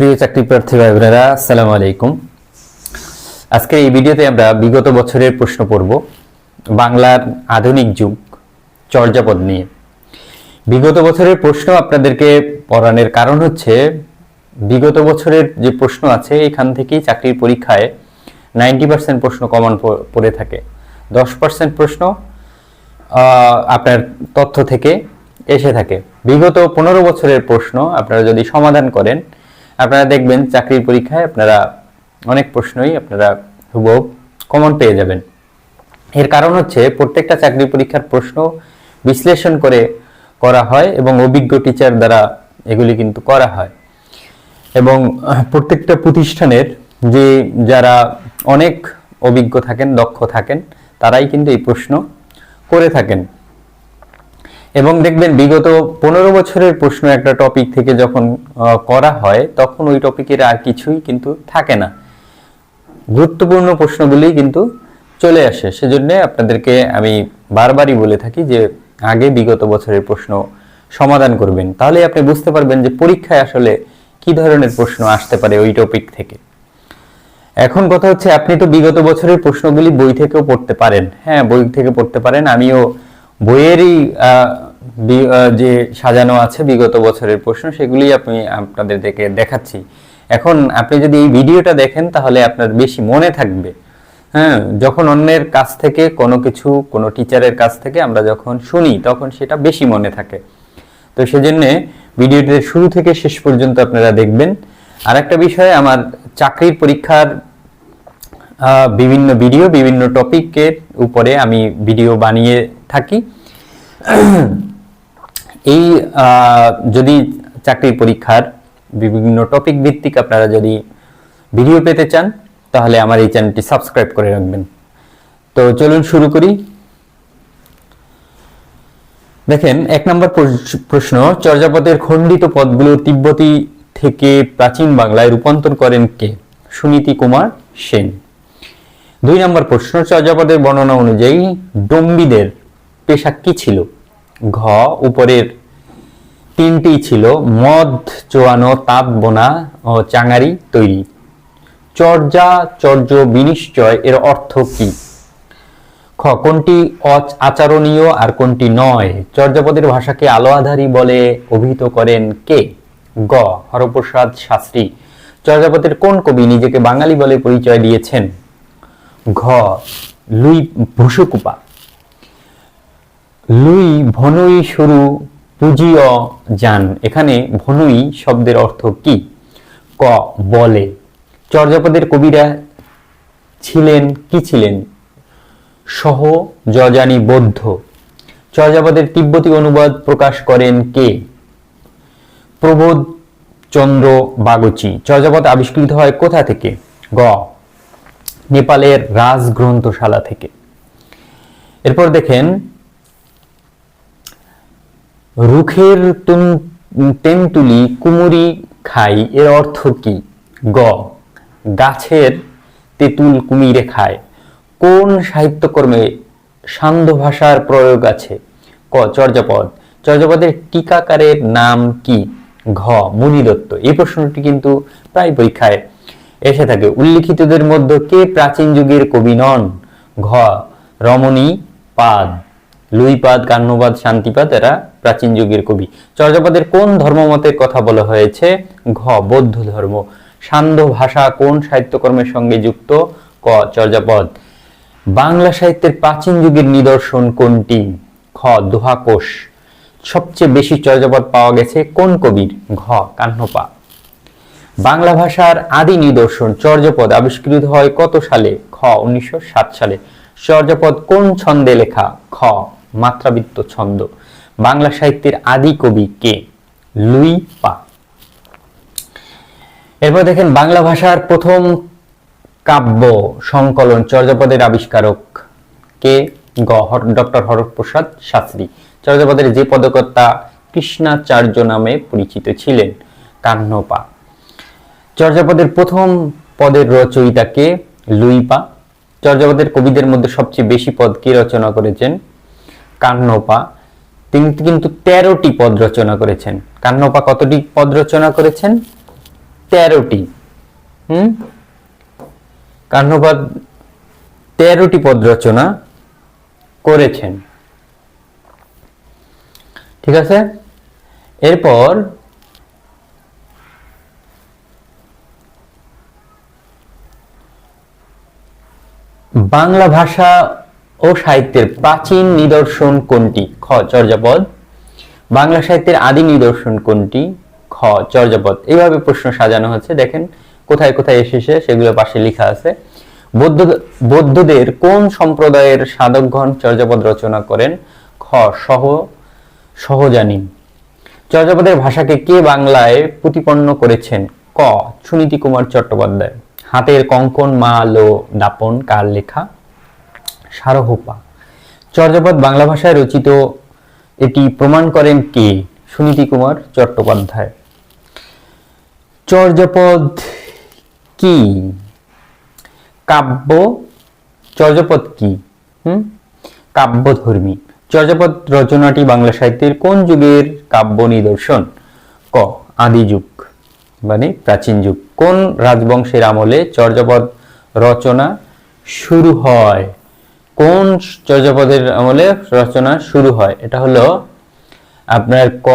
প্রিয় চাকরি প্রার্থী ভাই বোনেরা আসসালামু আলাইকুম। আজকে এই ভিডিওতে আমরা বিগত বছরের প্রশ্ন পড়ব, বাংলার আধুনিক যুগ, চর্যাপদ নিয়ে। বিগত বছরের প্রশ্ন আপনাদেরকে পড়ানোর কারণ হচ্ছে, বিগত বছরের যে প্রশ্ন আছে, এখান থেকেই চাকরির পরীক্ষায় নাইনটি পার্সেন্ট প্রশ্ন কমন পড়ে থাকে। দশ পার্সেন্ট প্রশ্ন আপনার তথ্য থেকে এসে থাকে। বিগত পনেরো বছরের প্রশ্ন আপনারা যদি সমাধান করেন আপনারা দেখবেন চাকরির পরীক্ষায় আপনারা অনেক প্রশ্নই আপনারা হুবহু কমন পেয়ে যাবেন। এর কারণ হচ্ছে প্রত্যেকটা চাকরি পরীক্ষার প্রশ্ন বিশ্লেষণ করে করা হয় এবং অভিজ্ঞ টিচার দ্বারা এগুলি কিন্তু করা হয়। এবং প্রত্যেকটা প্রতিষ্ঠানের যে যারা অনেক অভিজ্ঞ থাকেন, দক্ষ থাকেন, তারাই কিন্তু এই প্রশ্ন করে থাকেন। এবং দেখবেন বিগত পনেরো বছরের প্রশ্ন একটা টপিক থেকে যখন করা হয়, তখন ওই টপিকের আর কিছুই কিন্তু থাকে না। গুরুত্বপূর্ণ প্রশ্নগুলি কিন্তু চলে আসে। সেজন্য আপনাদেরকে আমি বারবারই বলে থাকি যে, আগে বিগত বছরের প্রশ্ন সমাধান করবেন। তাহলে আপনি বুঝতে পারবেন যে পরীক্ষায় আসলে কি ধরনের প্রশ্ন আসতে পারে ওই টপিক থেকে। এখন কথা হচ্ছে, আপনি তো বিগত বছরের প্রশ্নগুলি বই থেকেও পড়তে পারেন। হ্যাঁ বই থেকে পড়তে পারেন। আমিও বইয়েরই যে সাজানো আছে বিগত বছরের প্রশ্ন, সেগুলি আপনি আপনাদেরকে দেখাচ্ছি। এখন আপনি যদি এই ভিডিওটা দেখেন, তাহলে আপনার বেশি মনে থাকবে। হ্যাঁ যখন অন্যের কাছ থেকে কোনো কিছু, কোনো টিচারের কাছ থেকে আমরা যখন শুনি, তখন সেটা বেশি মনে থাকে। তো সেজন্য ভিডিওটি শুরু থেকে শেষ পর্যন্ত আপনারা দেখবেন। আর একটা বিষয়, আমার চাকরির পরীক্ষার বিভিন্ন ভিডিও, বিভিন্ন টপিকের উপরে আমি ভিডিও বানিয়ে থাকি। এই যদি চাকরির পরীক্ষার বিভিন্ন টপিক ভিত্তিক আপনারা যদি ভিডিও পেতে চান, তাহলে আমার এই চ্যানেলটি সাবস্ক্রাইব করে রাখবেন। তো চলুন শুরু করি। দেখেন, এক নম্বর প্রশ- প্রশ্ন, চর্যাপদের খণ্ডিত পদগুলো তিব্বতী থেকে প্রাচীন বাংলায় রূপান্তর করেন কে? সুনীতি কুমার সেন। দুই নম্বর প্রশ্ন, চর্যাপদের বর্ণনা অনুযায়ী ডম্বিদের পেশা কি ছিল? ঘ, উপরের তিনটি ছিল মদ, চোয়ানো, তাঁত বোনা ও চাঙারি তৈরি। চর্যা, চর্য, বিনিশ্চয়, এর অর্থ কি? খ, কোনটি আচরণীয় আর কোনটি নয়? চর্যাপদের ভাষাকে আলো আধারী বলে অভিহিত করেন কে? গ, হরপ্রসাদ শাস্ত্রী। চর্যাপদের কোন কবি নিজেকে বাঙালি বলে পরিচয় দিয়েছেন? ঘ, লুই ভুসুকুপা লুই ভনুই শুরু পুজিয় যান এখানে ভনুই শব্দের অর্থ কি? ক, বলে। চর্যাপদের কবিরা ছিলেন, কি ছিলেন? সহ, যজানি বৌদ্ধ। চর্যাপদের তিব্বতী অনুবাদ প্রকাশ করেন কে? প্রবোধ চন্দ্র বাগচি। চর্যাপদ আবিষ্কৃত হয় কোথা থেকে? গ, নেপালের রাজগ্রন্থশালা থেকে। এরপর দেখেন রুখের তুন- তেন্তুলি কুমুরি খাই, এর অর্থ কি? গ, গাছের তেঁতুল কুমিরে খায়। কোন সাহিত্যকর্মে সান্ধ্য ভাষার প্রয়োগ আছে? ক, চর্যাপদ। চর্যাপদের টিকাকারের নাম কি? ঘ মুনি দত্ত এই প্রশ্নটি কিন্তু প্রায় পরীক্ষায় এসে থাকে। উল্লিখিতদের মধ্যে কে প্রাচীন যুগের কবি নন? ঘ, রমণী পাদ। লুইপাদ, কান্নবাদ, শান্তিপাদ, এরা প্রাচীন যুগের কবি। চর্যাপদের কোন ধর্মমতের কথা বলা হয়েছে? ঘ, বৌদ্ধ ধর্ম। সান্ধ্য ভাষা কোন সাহিত্যকর্মের সঙ্গে যুক্ত? ক, চর্যাপদ। বাংলা সাহিত্যের প্রাচীন যুগের নিদর্শন কোনটি? খ, দোহাকোষ। সবচেয়ে বেশি চর্যাপদ পাওয়া গেছে কোন কবির? ঘ কাহ্নপা বাংলা ভাষার আদি নিদর্শন চর্যাপদ আবিষ্কৃত হয় কত সালে? খ, উনিশশো সাত সালে। চর্যাপদ কোন ছন্দে লেখা? খ মাত্রাবৃত্ত ছন্দ। বাংলা সাহিত্যের আদি কবি কে? লুই পা। এরপর দেখেন, বাংলা ভাষার প্রথম কাব্য সংকলন চর্যাপদের আবিষ্কারক কে? গ ডক্টর হরপ্রসাদ শাস্ত্রী। চর্যাপদের যে পদকর্তা কৃষ্ণাচার্য নামে পরিচিত ছিলেন কান্নপা চর্যাপদের প্রথম পদের রচয়িতা রচয়িতাকে লুইপা চর্যাপদের কবিদের মধ্যে সবচেয়ে বেশি পদ কে রচনা করেছেন? কান্নপা। তিনি কিন্তু তেরোটি পদ রচনা করেছেন। কান্নপা কতটি পদ রচনা করেছেন? তেরোটি। হুম? কাহ্নপাদ তেরোটি পদ রচনা করেছেন। ঠিক আছে? এরপর বাংলা ভাষা ও সাহিত্যের প্রাচীন নিদর্শন কোনটি? খ, চর্যাপদ। বাংলা সাহিত্যের আদি নিদর্শন কোনটি? খ, চর্যাপদ। এইভাবে প্রশ্ন সাজানো হচ্ছে দেখেন। কোথায় কোথায় এসেছে সেগুলো পাশে লেখা আছে। বৌদ্ধ, বৌদ্ধদের কোন সম্প্রদায়ের সাধকগণ চর্যাপদ রচনা করেন? খ, সহ, সহজানী। চর্যাপদের ভাষাকে কে বাংলায় প্রতিপন্ন করেছেন? ক, সুনীতি কুমার চট্টোপাধ্যায়। হাতের কঙ্কন মাল ও দাপন, কার লেখা? সারহোপা। চর্যাপদ বাংলা ভাষায় রচিত এটি প্রমাণ করেন কে? সুনীতি কুমার চট্টোপাধ্যায়। চর্যাপদ কি? কাব্য? চর্যাপদ কি? হুম? কাব্যধর্মী। চর্যাপদ রচনাটি বাংলা সাহিত্যের কোন যুগের কাব্য নিদর্শন? ক, আদি যুগ মানে প্রাচীন যুগ। কোন রাজবংশের আমলে চর্যাপদ রচনা শুরু হয়? কোন চর্যাপদের আমলে রচনা শুরু হয়? এটা হলো আপনার ক,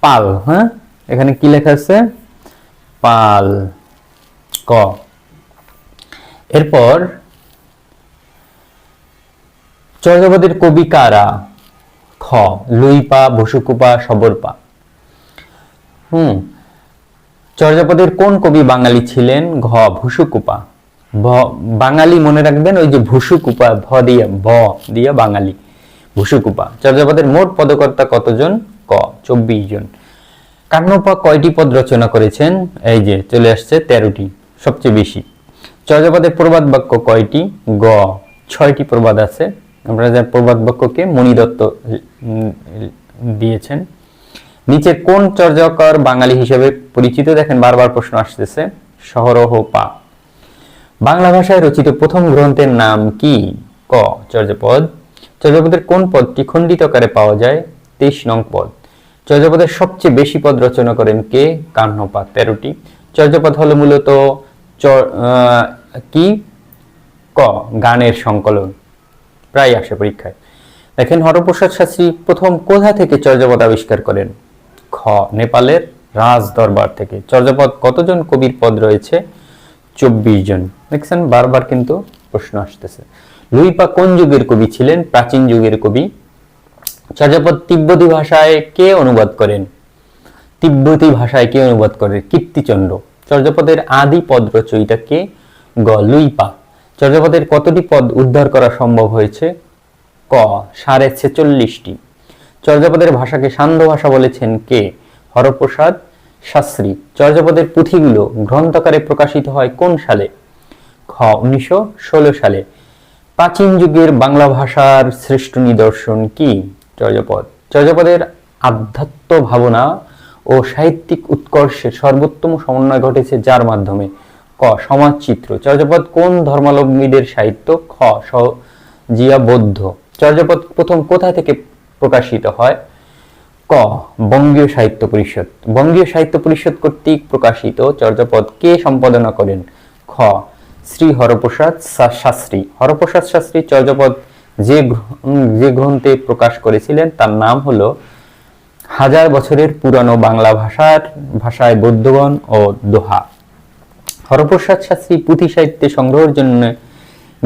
পাল হ্যাঁ? এখানে কি লেখা আছে? পাল, ক। এরপর, চর্যাপদের কবি কারা? খ, লুইপা, বসুকুপা, সবরপা। হুম, চর্যাপদের কোন কবি বাঙালি ছিলেন? ঘ ভুসুকুপা ভ, বাঙালি মনে রাখবেন ওই যে ভুসুকুপা ভ দিয়ে ভ দিয়ে বাঙালি ভুসুকুপা চর্যাপদের মোট পদকর্তা কতজন? ক, চব্বিশ জন। কান্নপা কয়টি পদ রচনা করেছেন? এই যে, চলে আসছে তেরোটি, সবচেয়ে বেশি। চর্যাপদের প্রবাদ বাক্য কয়টি? গ, ছয়টি প্রবাদ আছে। আমরা যার প্রবাদ বাক্যকে মণিদত্ত দিয়েছেন। নিচে কোন চর্যাকর বাঙালি হিসেবে পরিচিত? দেখেন বারবার প্রশ্ন আসতেছে। সহরহ পা বাংলা ভাষায় রচিত প্রথম গ্রন্থের নাম কি? ক, চর্যাপদ। চর্যাপদের কোন পদটি খণ্ডিত আকারে পাওয়া যায়? তেইশ নং পদ। চর্যাপদের সবচেয়ে বেশি পদ রচনা করেন কে? কাহ্নপা তেরোটি। চর্যাপদ হলো মূলত কি? ক, গানের সংকলন। প্রায় আসে পরীক্ষায়। দেখেন হরপ্রসাদ শাস্ত্রী প্রথম কোথা থেকে চর্যাপদ আবিষ্কার করেন? খ, নেপালের রাজ দরবার থেকে। চর্যাপদ কতজন কবির পদ রয়েছে? চব্বিশ জন। দেখছেন, বারবার কিন্তু প্রশ্ন আসতেছে। লুইপা কোন যুগের কবি ছিলেন? প্রাচীন যুগের কবি। চর্যাপদ তিব্বতী ভাষায় কে অনুবাদ করেন? তিব্বতী ভাষায় কে অনুবাদ করেন? কীর্তিচন্দ্র। চর্যাপদের আদি পদ রচয়িতা কে? গ, লুইপা। চর্যাপদের কতটি পদ উদ্ধার করা সম্ভব হয়েছে? ক, সাড়ে ছেচল্লিশটি। চর্যাপদের ভাষাকে সান্ধ্য ভাষা বলেছেন কে? হরপ্রসাদ শাস্ত্রী চর্যাপদের পুঁথিগুলো গ্রন্থকারে প্রকাশিত হয় কোন সালে? খ উনিশশো ষোলো সালে। প্রাচীন যুগের বাংলা ভাষার শ্রেষ্ঠ নিদর্শন কি? চর্যাপদ চর্যাপদের আধ্যাত্ম ভাবনা ও সাহিত্যিক উৎকর্ষের সর্বোত্তম সমন্বয় ঘটেছে যার মাধ্যমে? ক, সমাজচিত্র। চর্যাপদ কোন ধর্মাবলম্বীদের সাহিত্য? খ জিয়া বৌদ্ধ চর্যাপদ প্রথম কোথা থেকে প্রকাশিত হয়? ক, বঙ্গীয় সাহিত্য পরিষদ। বঙ্গীয় সাহিত্য পরিষদ কর্তৃক প্রকাশিত চর্যাপদ কে সম্পাদনা করেন খ, শ্রী হরপ্রসাদ শাস্ত্রী। হরপ্রসাদ শাস্ত্রী চর্যাপদ যে যে গ্রন্থে প্রকাশ করেছিলেন, তার নাম হলো হাজার বছরের পুরানো বাংলা ভাষার, ভাষায় বৌদ্ধগণ ও দোহা। হরপ্রসাদ শাস্ত্রী পুঁথি সাহিত্যে সংগ্রহের জন্য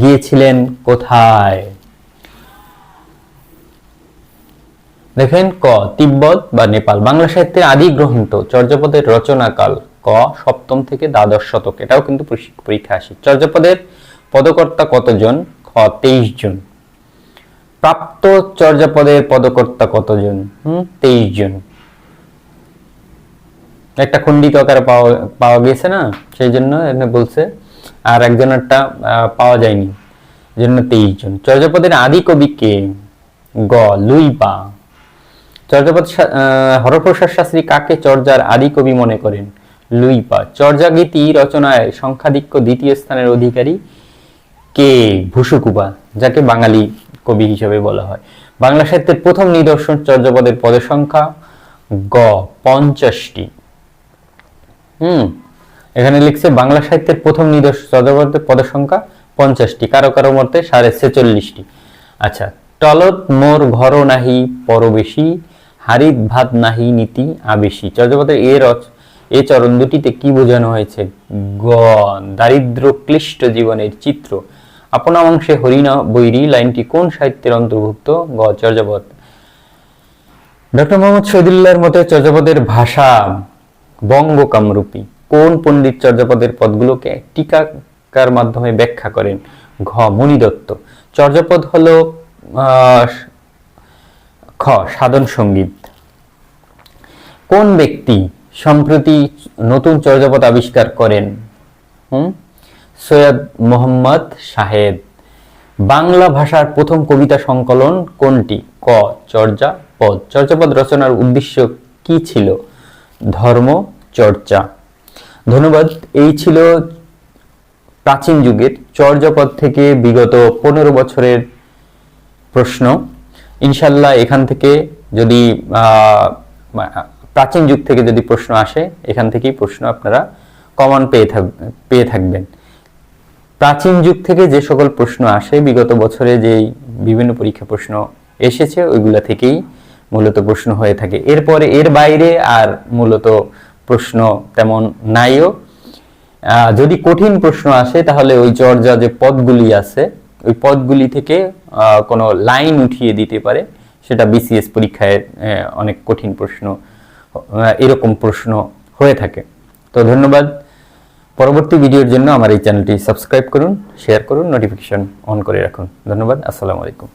গিয়েছিলেন কোথায়? দেখেন ক, তিব্বত বা নেপাল। বাংলা সাহিত্যের আদি গ্রন্থ, চর্যাপদের রচনাকাল, ক, সপ্তম থেকে দ্বাদশ শতক। এটাও কিন্তু পরীক্ষা- আসে চর্যাপদের পদকর্তা কতজন? খ, তেইশ জন। প্রাপ্ত চর্যাপদের পদকর্তা কতজন? হুম, তেইশ জন। একটা খণ্ডিত আকারে পাওয়া পাওয়া গেছে না? সেই জন্য এখানে বলছে। আর একজনেরটা পাওয়া যায়নি। জন্য তেইশ জন। চর্যাপদের আদি কবি কে? গ লুইপা চর্যাপদ হরপ্রসাদ শাস্ত্রী কাকে চর্যার আদি কবি মনে করেন? লুইপা। চর্যাগীতি রচনায় সংখ্যাধিক্য দ্বিতীয় স্থানের অধিকারী কে? ভুসুকুপা যাকে বাঙালি কবি হিসেবে বলা হয়। বাংলা সাহিত্যের প্রথম নিদর্শন চর্যাপদের পদের সংখ্যা গ, পঞ্চাশটি। হুম, এখানে লিখছে বাংলা সাহিত্যের প্রথম নিদর্শন চর্যাপদের পদের সংখ্যা পঞ্চাশটি, কারও কারও মতে সাড়ে ছেচল্লিশটি। আচ্ছা টলত মোর ঘর নাহি পরবেশী হারিত ভাত নাহি নীতি আবেশী। চর্যাপদের এর রচ- এ চরণ দুটিতে কি বোঝানো হয়েছে? গ, দারিদ্র ক্লিষ্ট জীবনের চিত্র। আপনা অংশে হরিণা বৈরী, লাইনটি কোন সাহিত্যের অন্তর্ভুক্ত? গ চর্যাপদ ডক্টর মোহাম্মদ শহীদুল্লাহর মতে চর্যাপদের ভাষা বঙ্গ কামরূপী কোন পণ্ডিত চর্যাপদের পদগুলোকে টিকাকার মাধ্যমে ব্যাখ্যা করেন? ঘ মণি দত্ত চর্যাপদ হলো খ, সাধন সংগীত। কোন ব্যক্তি সম্প্রতি নতুন চর্যাপদ আবিষ্কার করেন? হুম? সৈয়দ মোহাম্মদ শাহেদ। বাংলা ভাষার প্রথম কবিতা সংকলন কোনটি? ক চর্যাপদ চর্যাপদ রচনার উদ্দেশ্য কি ছিল? ধর্ম, চর্চা। ধন্যবাদ, এই ছিল প্রাচীন যুগের চর্যাপদ থেকে বিগত পনেরো বছরের প্রশ্ন। ইনশাল্লাহ এখান থেকে যদি প্রাচীন যুগ থেকে যদি প্রশ্ন আসে, এখান থেকেই প্রশ্ন আপনারা কমন পেয়ে থাক, পেয়ে থাকবেন। প্রাচীন যুগ থেকে যে সকল প্রশ্ন আসে, বিগত বছরে যে বিভিন্ন পরীক্ষা প্রশ্ন এসেছে, ওইগুলা থেকেই মূলত প্রশ্ন হয়ে থাকে। এরপরে এর বাইরে আর মূলত প্রশ্ন তেমন নাইও। যদি কঠিন প্রশ্ন আসে, তাহলে ওই চর্যা যে পদগুলি আছে ওই পদগুলি থেকে কোনো লাইন উঠিয়ে দিতে পারে। সেটা বিসিএস পরীক্ষায় অনেক কঠিন প্রশ্ন এরকম প্রশ্ন হয়ে থাকে। তো ধন্যবাদ। পরবর্তী ভিডিওর জন্য আমার এই চ্যানেলটি সাবস্ক্রাইব করুন, শেয়ার করুন, নোটিফিকেশন অন করে রাখুন। ধন্যবাদ, আসসালামু আলাইকুম।